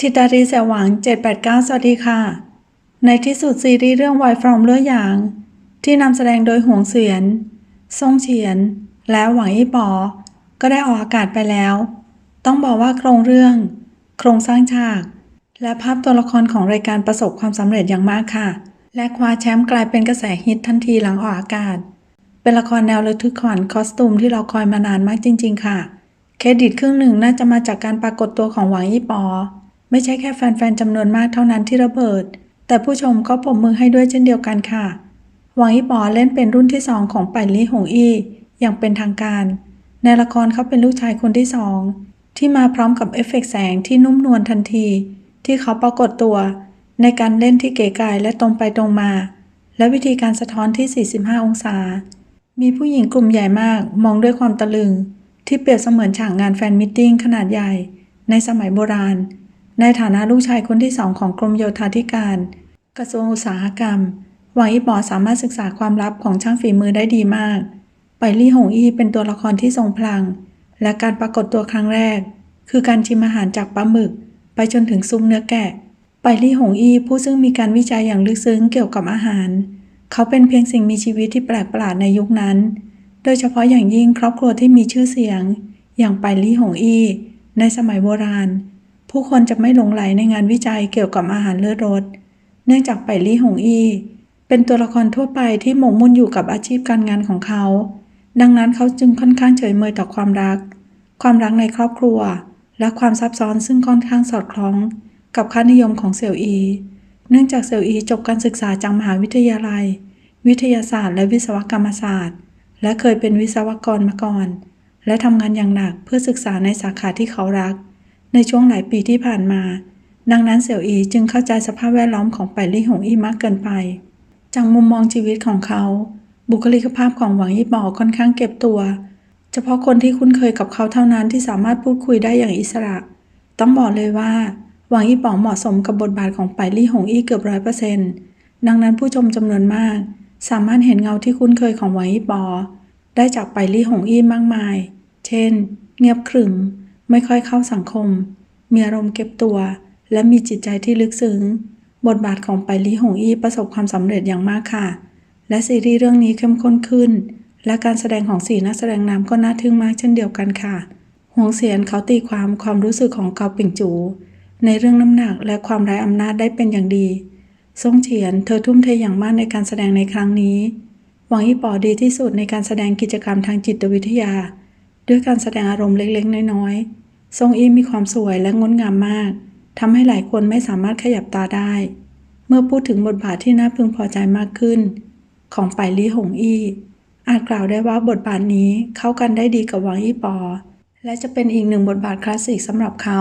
ทิตารีแสหวัง 789 สวัสดีค่ะ ในที่สุดซีรีส์เรื่อง Why From เลื่อหยาง ที่นำแสดงโดยหวงเสียนซ่งเฉียน และหวังอี้ปอ ก็ได้ออกอากาศไปแล้ว ต้องบอกว่าโครงเรื่อง โครงสร้างฉาก และภาพตัวละครของรายการประสบความสำเร็จอย่างมากค่ะ และคว้าแชมป์กลายเป็นกระแสฮิตทันทีหลังออกอากาศ เป็นละครแนวระทึกขวัญคอสตูมที่เราคอยมานานมากจริง ๆ ค่ะ เครดิตครึ่งหนึ่งน่าจะมาจากการปรากฏตัวของหวังอี้ปอ ไม่ใช่แค่แฟนๆจำนวนมากเท่านั้นที่ระเบิด แต่ผู้ชมก็ปรบมือให้ด้วยเช่นเดียวกันค่ะ หวังอีปอเล่นเป็นรุ่นที่สองของไปายลี่หงอี้อย่างเป็นทางการ ในละครเขาเป็นลูกชายคนที่สองที่มาพร้อมกับเอฟเฟกต์แสงที่นุ่มนวลทันที ที่เขาปรากฏตัว ในการเล่นที่เก๋ไก๋และตรงไปตรงมา และวิธีการสะท้อนที่ 45 องศา มีผู้หญิงกลุ่มใหญ่มากมองด้วยความตะลึง ที่เปรียบเสมือนฉากงานแฟนมิทติ้งขนาดใหญ่ ในสมัยโบราณ ในฐานะลูกชายคนที่สองของกรมโยธาธิการ กระทรวงอุตสาหกรรมหวังอี้ปอสามารถศึกษาความลับของช่างฝีมือได้ดีมาก ไปลี่หงอี้เป็นตัวละครที่ทรงพลัง และการปรากฏตัวครั้งแรก คือการชิมอาหารจากปลาหมึก ไปจนถึงซุ้มเนื้อแกะ ไปลี่หงอี้ผู้ซึ่งมีการวิจัยอย่างลึกซึ้งเกี่ยวกับอาหาร เขาเป็นเพียงสิ่งมีชีวิตที่แปลกประหลาดในยุคนั้น โดยเฉพาะอย่างยิ่งครอบครัวที่มีชื่อเสียง อย่างไปลี่หงอี้ในสมัยโบราณ ผู้คนจะไม่หลงไหลในงานวิจัยเกี่ยวกับอาหารเลือดรส เนื่องจากไปลี่หงอี้ เป็นตัวละครทั่วไปที่หมกมุ่นอยู่กับอาชีพการงานของเขา ดังนั้นเขาจึงค่อนข้างเฉยเมยต่อความรัก ความรักในครอบครัว และความซับซ้อนซึ่งค่อนข้างสอดคล้อง กับค่านิยมของเสี่ยวอี เนื่องจากเสี่ยวอีจบการศึกษาจากมหาวิทยาลัย วิทยาศาสตร์ และวิศวกรรมศาสตร์ และเคยเป็นวิศวกรมาก่อน และทำงานอย่างหนักเพื่อศึกษาในสาขาที่เขารัก ในช่วงหลายปีที่ผ่านมา ดังนั้นเสี่ยวอีจึงเข้าใจสภาพแวดล้อมของไปลี่หงอี้มากเกินไป จากมุมมองชีวิตของเขา บุคลิกภาพของหวังยี่ปอค่อนข้างเก็บตัว เฉพาะคนที่คุ้นเคยกับเขาเท่านั้นที่สามารถพูดคุยได้อย่างอิสระ ต้องบอกเลยว่าหวังยี่ปอเหมาะสมกับบทบาทของไปลี่หงอี้เกือบร้อยเปอร์เซ็นต์ดังนั้นผู้ชมจำนวนมาก สามารถเห็นเงาที่คุ้นเคยของหวังยี่ปอได้จากไปลี่หงอี้มากมาย เช่น เงียบขรึม ไม่ค่อยเข้าสังคม มีอารมณ์เก็บตัว และมีจิตใจที่ลึกซึ้ง บทบาทของไปลี่หงอี้ประสบความสำเร็จอย่างมากค่ะ และซีรีส์เรื่องนี้เข้มข้นขึ้น และการแสดงของสี่นักแสดงนำก็น่าทึ่งมากเช่นเดียวกันค่ะหวงเสียนเขาตีความความรู้สึกของเกาปิ่งจู ในเรื่องน้ำหนักและความไร้อำนาจได้เป็นอย่างดีซ่งเฉียนเธอทุ่มเทอย่างมากในการแสดงในครั้งนี้ หวังอี้ปอดีที่สุดในการแสดงกิจกรรมทางจิตวิทยา ด้วยการแสดงอารมณ์เล็กๆ น้อยๆ ทรงอี้มีความสวยและงดงามมากทำให้หลายคนไม่สามารถขยับตาได้ เมื่อพูดถึงบทบาทที่น่าพึงพอใจมากขึ้น ของไปลี่หงอี้อาจกล่าวได้ว่าบทบาทนี้เข้ากันได้ดีกับหวังอี้ปอ และจะเป็นอีกหนึ่งบทบาทคลาสสิกสำหรับเขา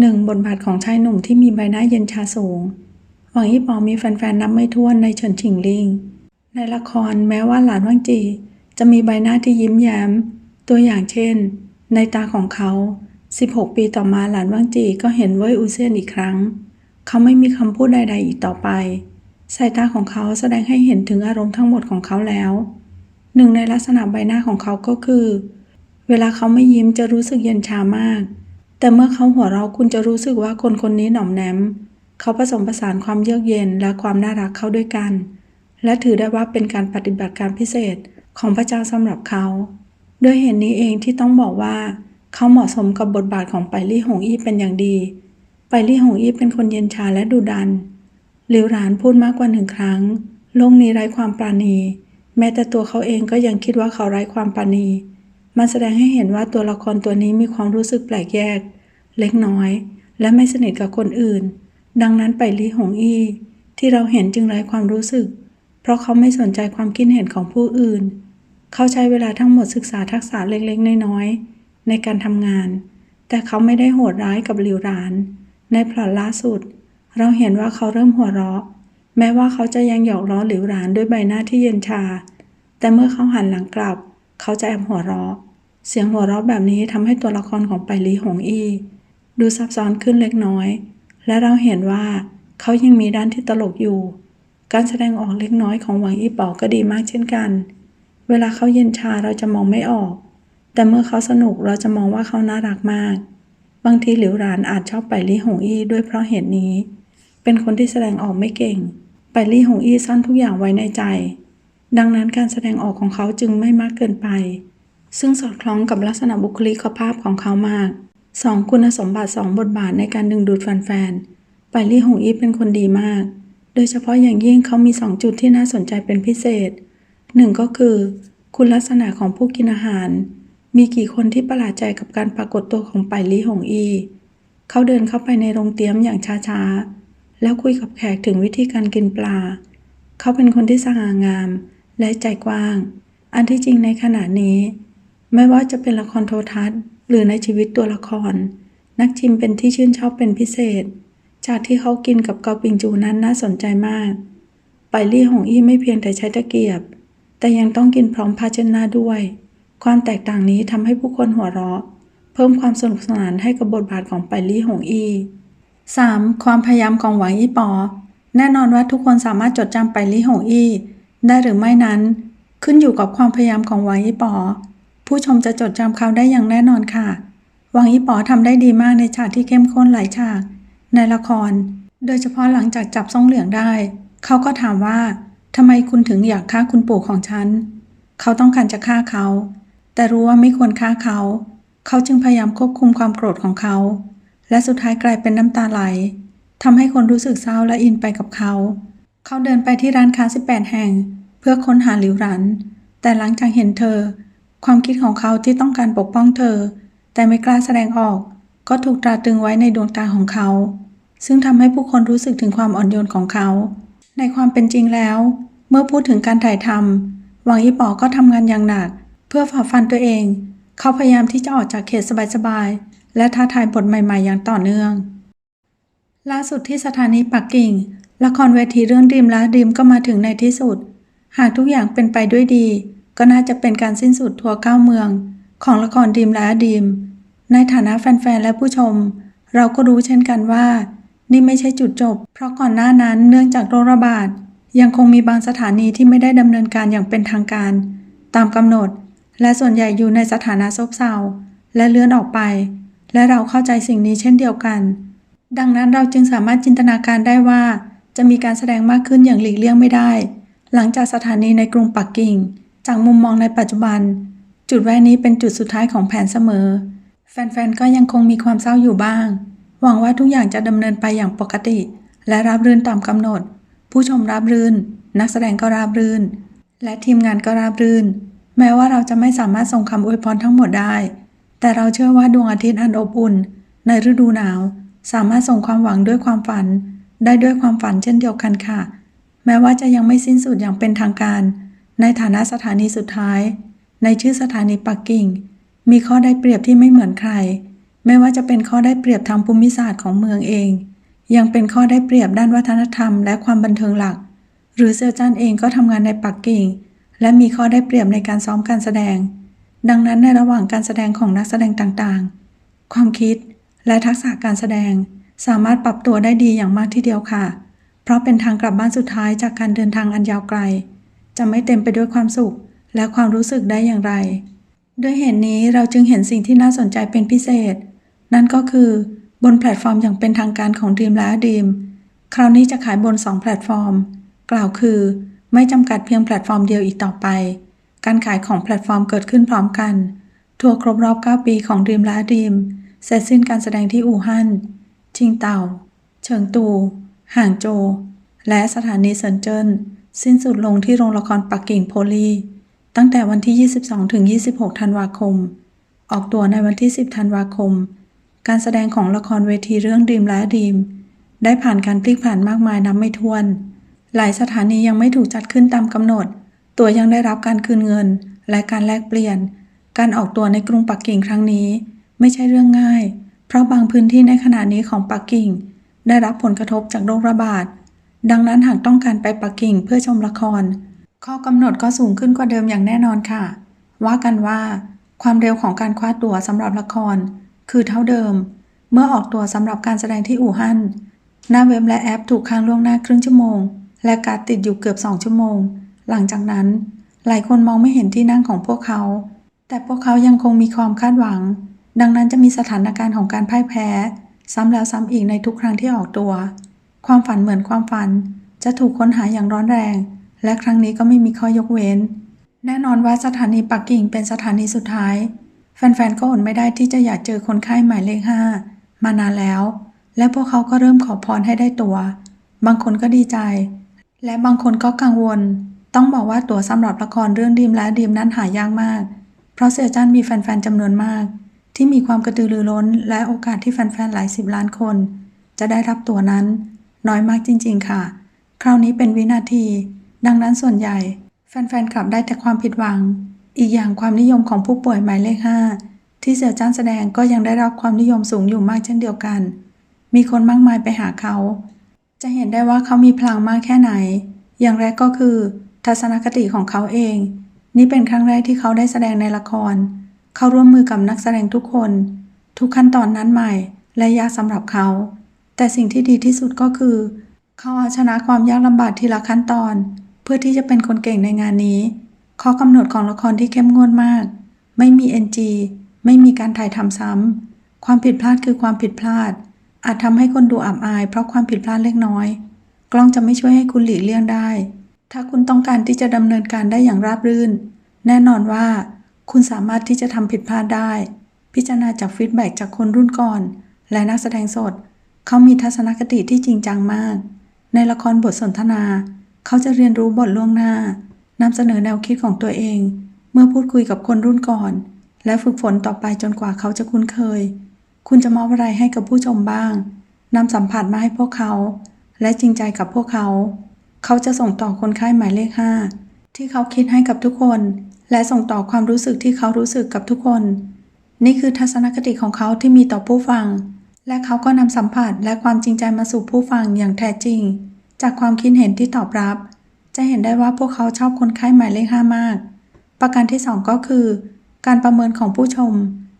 หนึ่งบทบาทของชายหนุ่มที่มีใบหน้าเย็นชาสูง หวังอี้ปอมีแฟนๆนับไม่ถ้วนในเฉินชิงลิง ในละครแม้ว่าหลานว่างจี จะมีใบหน้าที่ยิ้มแย้ม ตัวอย่างเช่น ในตาของเขา 16 ปีต่อมาหลานว่างจีก็เห็นเว่ยอูเซียนอีกครั้ง เขาไม่มีคำพูดใด ๆ อีกต่อไป สายตาของเขาแสดงให้เห็นถึงอารมณ์ทั้งหมดของเขาแล้ว หนึ่งในลักษณะใบหน้าของเขาก็คือ เวลาเขาไม่ยิ้มจะรู้สึกเย็นชามาก แต่เมื่อเขาหัวเราะคุณจะรู้สึกว่าคนคนนี้หน่อมแนมเขาผสมผสานความเยือกเย็นและความน่ารักเข้าด้วยกัน และถือได้ว่าเป็นการปฏิบัติการพิเศษของพระเจ้าสำหรับเขา ด้วยเหตุนนี้เองที่ต้องบอกว่า เขาเหมาะสมกับบทบาทของไปลี่หงอี้เป็นอย่างดี ไปลี่หงอี้เป็นคนเย็นชาและดุดันหลิวหลานพูดมากกว่าหนึ่งครั้ง โลกนี้ไร้ความปราณี แม้แต่ตัวเขาเองก็ยังคิดว่าเขาไร้ความปราณี มันแสดงให้เห็นว่าตัวละครตัวนี้มีความรู้สึกแปลกแยก เล็กน้อย และไม่สนิทกับคนอื่น ดังนั้นไปลี่หงอี้ที่เราเห็นจึงไร้ความรู้สึก เพราะเขาไม่สนใจความคิดเห็นของผู้อื่น เขาใช้เวลาทั้งหมดศึกษาทักษะเล็กๆ น้อยๆ ในการทำงาน แต่เขาไม่ได้โหดร้ายกับหลิวหลาน ในพล็อตล่าสุด เราเห็นว่าเขาเริ่มหัวเราะ แม้ว่าเขาจะยังหยอกล้อหลิวหลานด้วยใบหน้าที่เย็นชา แต่เมื่อเขาหันหลังกลับ เขาจะแอบหัวเราะ เสียงหัวเราะแบบนี้ทำให้ตัวละครของไปลีหงอี้ดูซับซ้อนขึ้นเล็กน้อย และเราเห็นว่าเขายังมีด้านที่ตลกอยู่ การแสดงออกเล็กน้อยของหวังอี้เป๋าก็ดีมากเช่นกัน เวลาเขาเย็นชาเราจะมองไม่ออก แต่เมื่อเขาสนุกเราจะมองว่าเขาน่ารักมาก บางทีหลิวหลานอาจชอบไปลี่หงอี้ด้วยเพราะเหตุนี้ เป็นคนที่แสดงออกไม่เก่ง ไปลี่หงอี้ซ่อนทุกอย่างไว้ในใจ ดังนั้นการแสดงออกของเขาจึงไม่มากเกินไป ซึ่งสอดคล้องกับลักษณะบุคลิกภาพของเขามากสองคุณสมบัติสองบทบาทในการดึงดูดแฟนๆ ไปลี่หงอี้เป็นคนดีมาก โดยเฉพาะอย่างยิ่งเขามีสองจุดที่น่าสนใจเป็นพิเศษ หนึ่งก็คือ คุณลักษณะของผู้กินอาหาร มีกี่คนที่ประหลาดใจกับการปรากฏตัวของไปลี่หงอี เขาเดินเข้าไปในโรงเตี๊ยมอย่างช้าๆ แล้วคุยกับแขกถึงวิธีการกินปลา เขาเป็นคนที่สง่างาม และใจกว้าง อันที่จริงในขณะนี้ ไม่ว่าจะเป็นละครโทรทัศน์ หรือในชีวิตตัวละคร นักชิมเป็นที่ชื่นชอบเป็นพิเศษ จากที่เขากินกับเกาปิงจูนั้นน่าสนใจมาก ไปลี่หงอี้ไม่เพียงแต่ใช้ตะเกียบ แต่ยังต้องกินพร้อมภาชนะด้วย ความแตกต่างนี้ทำให้ผู้คนหัวเราะ เพิ่มความสนุกสนานให้กับบทบาทของไปลี่หงอี้ 3. ความพยายามของหวังอี้ปอ แน่นอนว่าทุกคนสามารถจดจำไปลี่หงอี้ ได้หรือไม่นั้น ขึ้นอยู่กับความพยายามของหวังอี้ปอ ผู้ชมจะจดจำเขาได้อย่างแน่นอนค่ะ หวังอี้ปอทำได้ดีมากในฉากที่เข้มข้นหลายฉาก ในละคร โดยเฉพาะหลังจากจับซ่องเหลืองได้ เขาก็ถามว่า ทำไมคุณถึงอยากฆ่าคุณปู่ของฉัน เขาต้องการจะฆ่าเขา แต่รู้ว่าไม่ควรฆ่าเขา เขาจึงพยายามควบคุมความโกรธของเขา และสุดท้ายกลายเป็นน้ำตาไหลทำให้คนรู้สึกเศร้าและอินไปกับเขา เขาเดินไปที่ร้านค้า 18 แห่ง เพื่อค้นหาหลิวหรัน แต่หลังจากเห็นเธอ ความคิดของเขาที่ต้องการปกป้องเธอ แต่ไม่กล้าแสดงออก ก็ถูกตราตรึงไว้ในดวงตาของเขา ซึ่งทำให้ผู้คนรู้สึกถึงความอ่อนโยนของเขา ในความเป็นจริงแล้ว เมื่อพูดถึงการถ่ายทำหวังยี่ปอก็ทำงานอย่างหนัก เพื่อฝ่าฟันตัวเอง เขาพยายามที่จะออกจากเขตสบายๆ และท้าทายบทใหม่ ๆ อย่างต่อเนื่อง ล่าสุดที่สถานีปักกิ่ง ละครเวทีเรื่องดีมและดีมก็มาถึงในที่สุด หากทุกอย่างเป็นไปด้วยดี ก็น่าจะเป็นการสิ้นสุดทัวร์เก้าเมือง ของละครดีมและดีมในฐานะแฟนๆและผู้ชม เราก็รู้เช่นกันว่า นี่ไม่ใช่จุดจบ เพราะก่อนหน้านั้นเนื่องจากโรคระบาด ยังคงมีบางสถานีที่ไม่ได้ดำเนินการอย่างเป็นทางการ ตามกำหนด และส่วนใหญ่อยู่ในสถานะซบเซาและเลื่อนออกไป และเราเข้าใจสิ่งนี้เช่นเดียวกัน ดังนั้นเราจึงสามารถจินตนาการได้ว่า จะมีการแสดงมากขึ้นอย่างหลีกเลี่ยงไม่ได้ หลังจากสถานีในกรุงปักกิ่ง จากมุมมองในปัจจุบัน จุดแวะนี้เป็นจุดสุดท้ายของแผนเสมอ แฟนๆก็ยังคงมีความเศร้าอยู่บ้าง หวังว่าทุกอย่างจะดำเนินไปอย่างปกติ และราบรื่นตามกำหนด ผู้ชมราบรื่น นักแสดงก็ราบรื่น และทีมงานก็ราบรื่น แม้ว่าเราจะไม่สามารถส่งคำอวยพรทั้งหมดได้ แต่เราเชื่อว่าดวงอาทิตย์อันอบอุ่น ในฤดูหนาว สามารถส่งความหวังด้วยความฝัน ได้ด้วยความฝันเช่นเดียวกันค่ะ แม้ว่าจะยังไม่สิ้นสุดอย่างเป็นทางการ ในฐานะสถานีสุดท้าย ในชื่อสถานีปักกิ่ง มีข้อได้เปรียบที่ไม่เหมือนใคร ไม่ว่าจะเป็นข้อได้เปรียบทางภูมิศาสตร์ของเมืองเอง ยังเป็นข้อได้เปรียบด้านวัฒนธรรมและความบันเทิงหลัก หรือเซอร์จันเองก็ทำงานในปักกิ่ง และมีข้อได้เปรียบในการซ้อมการแสดง ดังนั้นในระหว่างการแสดงของนักแสดงต่างๆ ความคิดและทักษะการแสดง สามารถปรับตัวได้ดีอย่างมากทีเดียวค่ะ เพราะเป็นทางกลับบ้านสุดท้ายจากการเดินทางอันยาวไกล จะไม่เต็มไปด้วยความสุข และความรู้สึกได้อย่างไร ด้วยเหตุนนี้เราจึงเห็นสิ่งที่น่าสนใจเป็นพิเศษ นั่นก็คือ บนแพลตฟอร์มอย่างเป็นทางการของดีมและดีมคราวนี้จะขายบน 2 แพลตฟอร์ม กล่าวคือ ไม่จำกัดเพียงแพลตฟอร์มเดียวอีกต่อไป การขายของแพลตฟอร์มเกิดขึ้นพร้อมกัน ทัวร์ครบรอบ 9 ปีของดีมและดีมเสร็จสิ้นการแสดงที่อู่ฮั่น ชิงเต่า เฉิงตู ห่างโจวและสถานีเซินเจิ้น สิ้นสุดลงที่โรงละครปักกิ่งโพลีตั้งแต่วันที่ 22ถึง26 ธันวาคม ออกตัวในวันที่ 10 ธันวาคม การแสดงของละครเวทีเรื่องดีมและดีม ได้ผ่านการพลิกผ่านมากมายนับไม่ถ้วน หลายสถานียังไม่ถูกจัดขึ้นตามกำหนด ตัวยังได้รับการคืนเงิน และการแลกเปลี่ยน การออกตัวในกรุงปักกิ่งครั้งนี้ ไม่ใช่เรื่องง่าย เพราะบางพื้นที่ในขณะนี้ของปักกิ่ง ได้รับผลกระทบจากโรคระบาด ดังนั้นหากต้องการไปปักกิ่งเพื่อชมละคร ข้อกำหนดก็สูงขึ้นกว่าเดิมอย่างแน่นอนค่ะ ว่ากันว่า ความเร็วของการคว้าตั๋วสำหรับละคร คือเท่าเดิม เมื่อออกตัวสำหรับการแสดงที่อู่ฮั่นหน้าเว็บและแอปถูกค้างล่วงหน้าครึ่งชั่วโมง และการติดอยู่เกือบ 2 ชั่วโมง หลังจากนั้น หลายคนมองไม่เห็นที่นั่งของพวกเขา แต่พวกเขายังคงมีความคาดหวัง ดังนั้นจะมีสถานการณ์ของการพ่ายแพ้ ซ้ำแล้วซ้ำอีกในทุกครั้งที่ออกตัว ความฝันเหมือนความฝัน จะถูกค้นหาอย่างร้อนแรง และครั้งนี้ก็ไม่มีข้อยกเว้น แน่นอนว่าสถานีปักกิ่งเป็นสถานีสุดท้าย แฟนๆ ก็อดไม่ได้ที่จะอยากเจอคนไข้หมายเลขห้ามานานแล้ว และพวกเขาก็เริ่มขอพรให้ได้ตัว บางคนก็ดีใจ และบางคนก็กังวล ต้องบอกว่าตั๋วสำหรับละครเรื่องดีมและดีมนั้นหายากมาก เพราะเสียจ้านมีแฟนๆจำนวนมาก ที่มีความกระตือรือร้น และโอกาสที่แฟนๆ หลายสิบล้านคน จะได้รับตั๋วนั้น น้อยมากจริง ๆ ค่ะ คราวนี้เป็นวินาที ดังนั้นส่วนใหญ่ แฟนๆกลับได้แต่ความผิดหวัง อีกอย่างความนิยมของผู้ป่วยหมายเลขห้าที่เสี่ยจ้านแสดงก็ยังได้รับความนิยมสูงอยู่มากเช่นเดียวกัน มีคนมากมายไปหาเขา จะเห็นได้ว่าเขามีพลังมากแค่ไหน อย่างแรกก็คือ ทัศนคติของเขาเอง นี่เป็นครั้งแรกที่เขาได้แสดงในละคร เขาร่วมมือกับนักแสดงทุกคน ทุกขั้นตอนนั้นใหม่และยากสำหรับเขา แต่สิ่งที่ดีที่สุดก็คือ เขาเอาชนะความยากลำบากทีละขั้นตอน เพื่อที่จะเป็นคนเก่งในงานนี้ ข้อกำหนดของละครที่เข้มงวดมาก ไม่มี NG ไม่มีการถ่ายทำซ้ำ ความผิดพลาดคือความผิดพลาด อาจทำให้คนดูอับอาย เพราะความผิดพลาดเล็กน้อย กล้องจะไม่ช่วยให้คุณหลีกเลี่ยงได้ ถ้าคุณต้องการที่จะดำเนินการได้อย่างราบรื่น แน่นอนว่า คุณสามารถที่จะทำผิดพลาดได้ พิจารณาจากฟีดแบ็กจากคนรุ่นก่อน และนักแสดงสด เขามีทัศนคติที่จริงจังมาก ในละครบทสนทนา เขาจะเรียนรู้บทล่วงหน้า นำเสนอแนวคิดของตัวเอง เมื่อพูดคุยกับคนรุ่นก่อน และฝึกฝนต่อไปจนกว่าเขาจะคุ้นเคย คุณจะมอบอะไรให้กับผู้ชมบ้างนำสัมผัสมาให้พวกเขา และจริงใจกับพวกเขา เขาจะส่งต่อคนไข้หมายเลขห้าที่เขาคิดให้กับทุกคน และส่งต่อความรู้สึกที่เขารู้สึกกับทุกคน นี่คือทัศนคติของเขาที่มีต่อผู้ฟัง และเขาก็นำสัมผัสและความจริงใจมาสู่ผู้ฟังอย่างแท้จริง จากความคิดเห็นที่ตอบรับ จะเห็นได้ว่าพวกเขาชอบคนไข้หมายเลขห้ามาก ประการที่สองก็คือ การประเมินของผู้ชม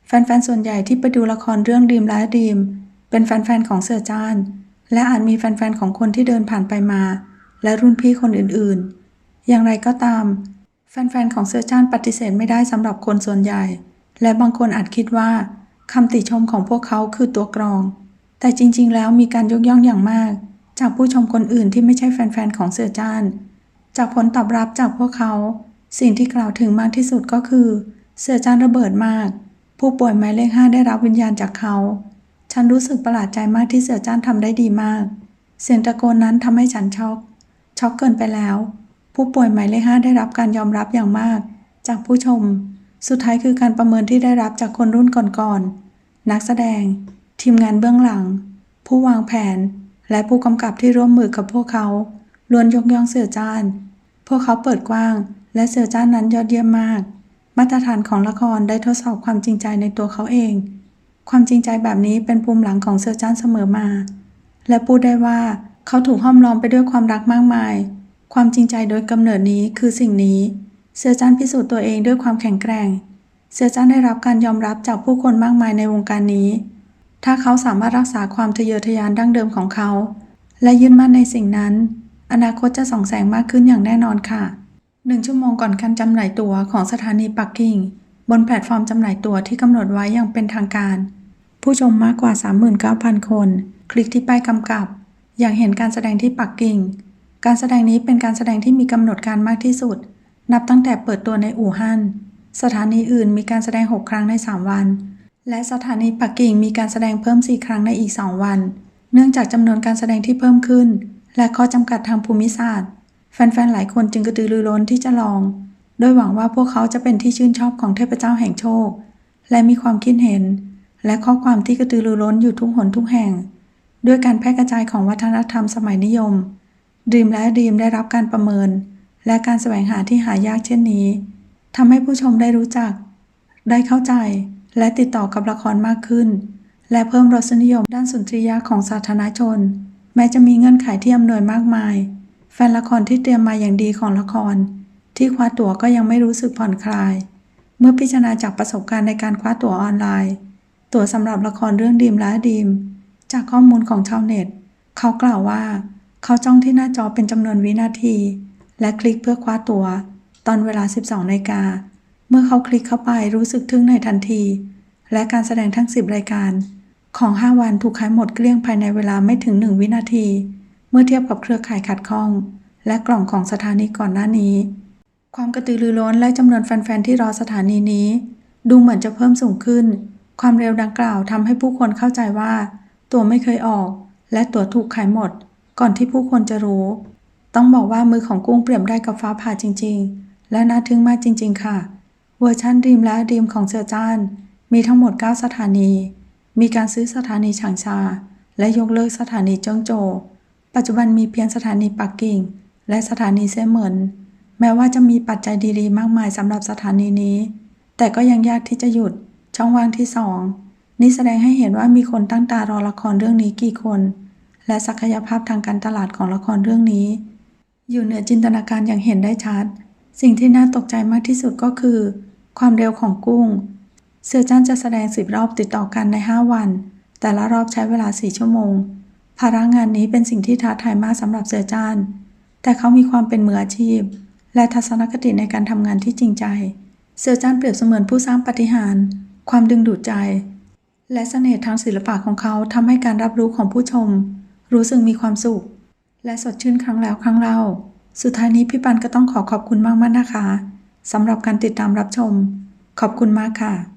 แฟนๆ ส่วนใหญ่ที่ไปดูละครเรื่องดีมและดีม เป็นแฟนๆ ของเสือจานและอาจมีแฟนๆ ของคนที่เดินผ่านไปมา และรุ่นพี่คนอื่นๆ อย่างไรก็ตาม แฟนๆ ของเสือจานปฏิเสธไม่ได้สำหรับคนส่วนใหญ่ และบางคนอาจคิดว่าคำติชมของพวกเขาคือตัวกรอง แต่จริงๆ แล้วมีการยกย่องอย่างมาก จากผู้ชมคนอื่นที่ไม่ใช่แฟนๆ ของเสือจาน จากผลตอบรับจากพวกเขา สิ่งที่กล่าวถึงมากที่สุดก็คือ เสือจ้านระเบิดมาก ผู้ป่วยหมายเลขห้าได้รับวิญญาณจากเขา ฉันรู้สึกประหลาดใจมากที่เสือจ้านทำได้ดีมาก เสียงตะโกนนั้นทำให้ฉันช็อก ช็อกเกินไปแล้ว ผู้ป่วยหมายเลขห้าได้รับการยอมรับอย่างมาก จากผู้ชม สุดท้ายคือการประเมินที่ได้รับจากคนรุ่นก่อนๆนักแสดง ทีมงานเบื้องหลัง ผู้วางแผน และผู้กำกับที่ร่วมมือกับพวกเขา ล้วนยกย่องเสือจ้าน พวกเขาเปิดกว้าง และเสือจ้านนั้นยอดเยี่ยมมาก มาตรฐานของละครได้ทดสอบความจริงใจในตัวเขาเอง ความจริงใจแบบนี้เป็นภูมิหลังของเสือจ้านเสมอมา และพูดได้ว่าเขาถูกห้อมล้อมไปด้วยความรักมากมาย ความจริงใจโดยกำเนิดนี้คือสิ่งนี้ เสือจ้านพิสูจน์ตัวเองด้วยความแข็งแกร่ง เสือจ้านได้รับการยอมรับจากผู้คนมากมายในวงการนี้ ถ้าเขาสามารถรักษาความทะเยอทะยานดั้งเดิมของเขา และยึดมั่นในสิ่งนั้น อนาคตจะส่องแสงมากขึ้นอย่างแน่นอนค่ะหนึ่งชั่วโมงก่อนการจำหน่ายตั๋วของสถานีปักกิ่ง บนแพลตฟอร์มจำหน่ายตั๋วที่กำหนดไว้อย่างเป็นทางการ ผู้ชมมากกว่า 39,000 คน คลิกที่ป้ายกำกับ อย่างเห็นการแสดงที่ปักกิ่ง การแสดงนี้เป็นการแสดงที่มีกำหนดการมากที่สุด นับตั้งแต่เปิดตัวในอู่ฮั่นสถานีอื่นมีการแสดง 6 ครั้งใน 3 วัน และสถานีปักกิ่งมีการแสดงเพิ่ม 4 ครั้งในอีก 2 วัน เนื่องจากจำนวนการแสดงที่เพิ่มขึ้น และข้อจำกัดทางภูมิศาสตร์ แฟนๆ หลายคนจึงกระตือรือร้นที่จะลอง โดยหวังว่าพวกเขาจะเป็นที่ชื่นชอบของเทพเจ้าแห่งโชค และมีความคิดเห็น และข้อความที่กระตือรือร้นอยู่ทุกหนทุกแห่ง ด้วยการแพร่กระจายของวัฒนธรรมสมัยนิยมดีมและดีมได้รับการประเมิน และการแสวงหาที่หายากเช่นนี้ทำให้ผู้ชมได้รู้จัก ได้เข้าใจ และติดต่อกับละครมากขึ้น และเพิ่มรสนิยมด้านสุนทรียะของสาธารณชน แม้จะมีเงื่อนไขที่อำนวยมากมาย แฟนละครที่เตรียมมาอย่างดีของละคร ที่คว้าตั๋วก็ยังไม่รู้สึกผ่อนคลาย เมื่อพิจารณาจากประสบการณ์ในการคว้าตั๋วออนไลน์ ตั๋วสำหรับละครเรื่องดีมและดีม จากข้อมูลของชาวเน็ต เขากล่าวว่า เขาจ้องที่หน้าจอเป็นจำนวนวินาที และคลิกเพื่อคว้าตั๋ว ตอนเวลา 12นาฬิกาเมื่อเขาคลิกเข้าไปรู้สึกทึ่งในทันที และการแสดงทั้ง 10 รายการ ของ 5 วันถูกขายหมดเกลี้ยงภายในเวลาไม่ถึง 1 วินาที เมื่อเทียบกับเครือข่ายขัดข้อง และกล่องของสถานีก่อนหน้านี้ ความกระตือรือร้นและจำนวนแฟนๆที่รอสถานีนี้ ดูเหมือนจะเพิ่มสูงขึ้น ความเร็วดังกล่าวทำให้ผู้คนเข้าใจว่า ตั๋วไม่เคยออก และตั๋วถูกขายหมด ก่อนที่ผู้คนจะรู้ ต้องบอกว่ามือของกุ้งเปรียบได้กับฟ้าผ่าจริง ๆ และน่าทึ่งมากจริง ๆ ค่ะ เวอร์ชันดีมและดีมของเสือจ้านมีทั้งหมด 9 สถานี มีการซื้อสถานีฉางชา และยกเลิกสถานีเจิ้งโจวปัจจุบันมีเพียงสถานีปักกิ่ง และสถานีเซี่ยเหมินแม้ว่าจะมีปัจจัยดีๆ มากมายสำหรับสถานีนี้ แต่ก็ยังยากที่จะหยุดช่องว่างที่สองนี่แสดงให้เห็นว่ามีคนตั้งตารอละครเรื่องนี้กี่คน และศักยภาพทางการตลาดของละครเรื่องนี้ อยู่เหนือจินตนาการอย่างเห็นได้ชัด สิ่งที่น่าตกใจมากที่สุดก็คือ ความเร็วของกุ้ง เสือจ้านจะแสดงสิบรอบติดต่อกันใน 5 วัน แต่ละรอบใช้เวลา 4 ชั่วโมง ภาระงานนี้เป็นสิ่งที่ท้าทายมากสำหรับเสือจ้านแต่เขามีความเป็นมืออาชีพ และทัศนคติในการทำงานที่จริงใจ เสือจ้านเปรียบเสมือนผู้สร้างปาฏิหารย์ความดึงดูดใจ และเสน่ห์ทางศิลปะของเขาทำให้การรับรู้ของผู้ชม รู้สึกมีความสุข และสดชื่นครั้งแล้วครั้งเล่า สุดท้ายนี้พี่ปันก็ต้องขอขอบคุณมากๆนะคะสำหรับการติดตามรับชม ขอบคุณมากค่ะ